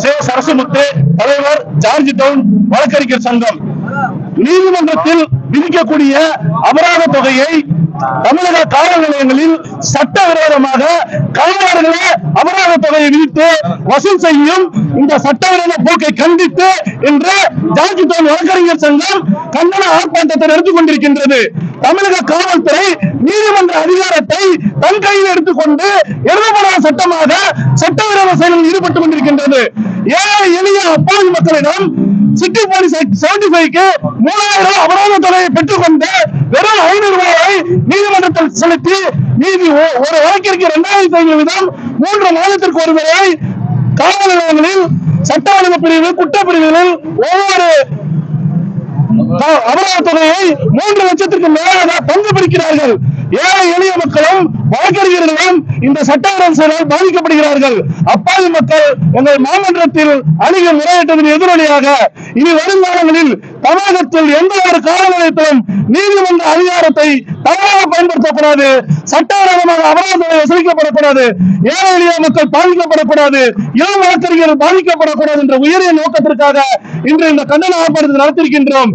சே சரசுமுத்து தலைவர் George down வழக்கறிஞர் சங்கம். நீதிமன்றத்தில் விதிக்கக்கூடிய அபராத தொகையை தமிழக காவல் நிலையங்களில் சட்டவிரோதமாக கைவாளர்களே அபராத தொகையை விதித்து வசூல் செய்யும் இந்த சட்டவிரோத போக்கை கண்டித்து இன்று ஜார்ஜ் டவுன் வழக்கறிஞர் சங்கம் கண்டன ஆர்ப்பாட்டத்தை நடத்தி கொண்டிருக்கின்றது. தமிழக காவல்துறை நீதிமன்ற அதிகாரத்தை தன் கையில் எடுத்துக்கொண்டு சட்டமாக சட்டவிரோத செயலில் ஈடுபட்டு கொண்டிருக்கின்றது. ஏழை எளிய அப்பாவி மக்களிடம் சிட்டி போலீஸ் செவன்டி ஃபைவ்க்கு மூணாயிரம் அபராத தொகையை பெற்றுக்கொண்டு வெறும் ஐநூறு ரூபாயை நீதிமன்றத்தில் செலுத்தி நீதி ஒரு வழக்கிற்கு இரண்டாயிரத்தி ஐநூறு வீதம் மூன்று மாதத்திற்கு ஒரு முறை காவல் நிலையங்களில் சட்ட ஒழுங்கு பிரிவு குற்றப்பிரிவுகளில் ஒவ்வொரு த- அபராத தொகையை மூன்று லட்சத்திற்கு மேலாக பங்கு பிடிக்கிறார்கள். ஏழை எளிய மக்களும் வழக்கறிஞர்களும் இந்த சட்டவிரோத செயலால் பாதிக்கப்படுகிறார்கள். அப்பாவி மக்கள் எங்கள் மாமன்றத்தில் அணுகி முறையிட்டதன் எதிரொலியாக இனி வருங்காலங்களில் தமிழகத்தில் எந்த ஒரு காலநிலையத்திலும் நீதிமன்ற அதிகாரத்தை தவறாக பயன்படுத்தக்கூடாது. சட்டவிரோதமாக அபராத வசூலிக்கப்படக்கூடாது. ஏழை எளிய மக்கள் பாதிக்கப்படக்கூடாது. இளம் வழக்கறிஞர்கள் பாதிக்கப்படக்கூடாது என்ற உயரிய நோக்கத்திற்காக இன்று இந்த கண்டன ஆர்ப்பாட்டத்தை நடத்தியிருக்கின்றோம்.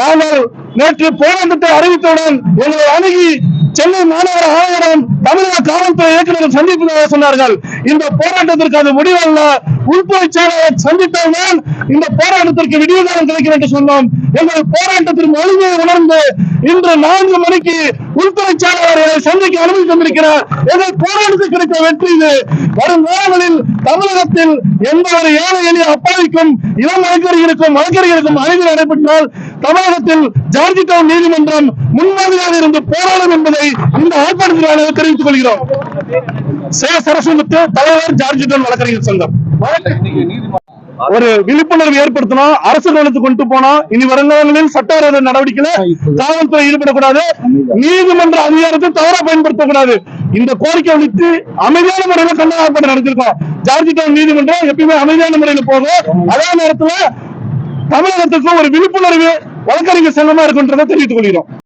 நாங்கள் நேற்று போராட்டத்தை அறிவித்தவுடன் எங்களை அணுகி சென்னை மாநகர ஆணையரும் தமிழக காவல்துறை இயக்குநரும் சந்திப்பு சொன்னார்கள். இந்த போராட்டத்திற்கு அது முடிவல்ல. உள்துறை செயலாளர் இந்த போராட்டத்திற்கு விடிவு கிடைக்கும் என்று சொன்னோம். எங்கள் போராட்டத்தின் வலிமையை உணர்ந்து இன்று நான்கு மணிக்கு உள்துறை செயலாளர் சந்திக்க அனுமதி தந்திருக்கிறார். எங்கள் போராட்டத்துக்கு கிடைத்த வெற்றி இது. வரும் நேரங்களில் தமிழகத்தில் எந்த ஒரு ஏழை எளிய அப்பாவிக்கும் இளம் வழக்கறிஞருக்கும் வழக்கறிஞருக்கும் அநீதி நடைபெற்றால் தமிழகத்தில் ஜார்ஜி டவுன் நீதிமன்றம் முன்மாதிரியாக இருந்து போராடும் என்பதை இந்த ஆர்ப்பாட்டத்தினால தெரிவித்துக் கொள்கிறோம். சே சரசுமுத்து தலைவர் ஜார்ஜி டவுன் வழக்கறிஞர் சங்கம். ஒரு விழிப்புணர்வு ஏற்படுத்தணும். அரசு கவனத்துக்கு கொண்டு போனோம் இனி வருங்காலங்களில் சட்டவிரோத நடவடிக்கையில காவல்துறை ஈடுபடக்கூடாது. நீதிமன்ற அதிகாரத்தை தவறா பயன்படுத்தக்கூடாது. இந்த கோரிக்கை விடுத்து அமைதியான முறையில கண்டன ஆர்ப்பாட்டம் நடத்திருக்கோம். ஜார்ஜி டவுன் நீதிமன்றம் எப்பயுமே அமைதியான முறையில போகும். அதே நேரத்துல தமிழகத்துக்கு ஒரு விழிப்புணர்வு வழக்கறிஞர் சங்கமா இருக்குன்றதை தெரிவித்துக் கொள்கிறோம்.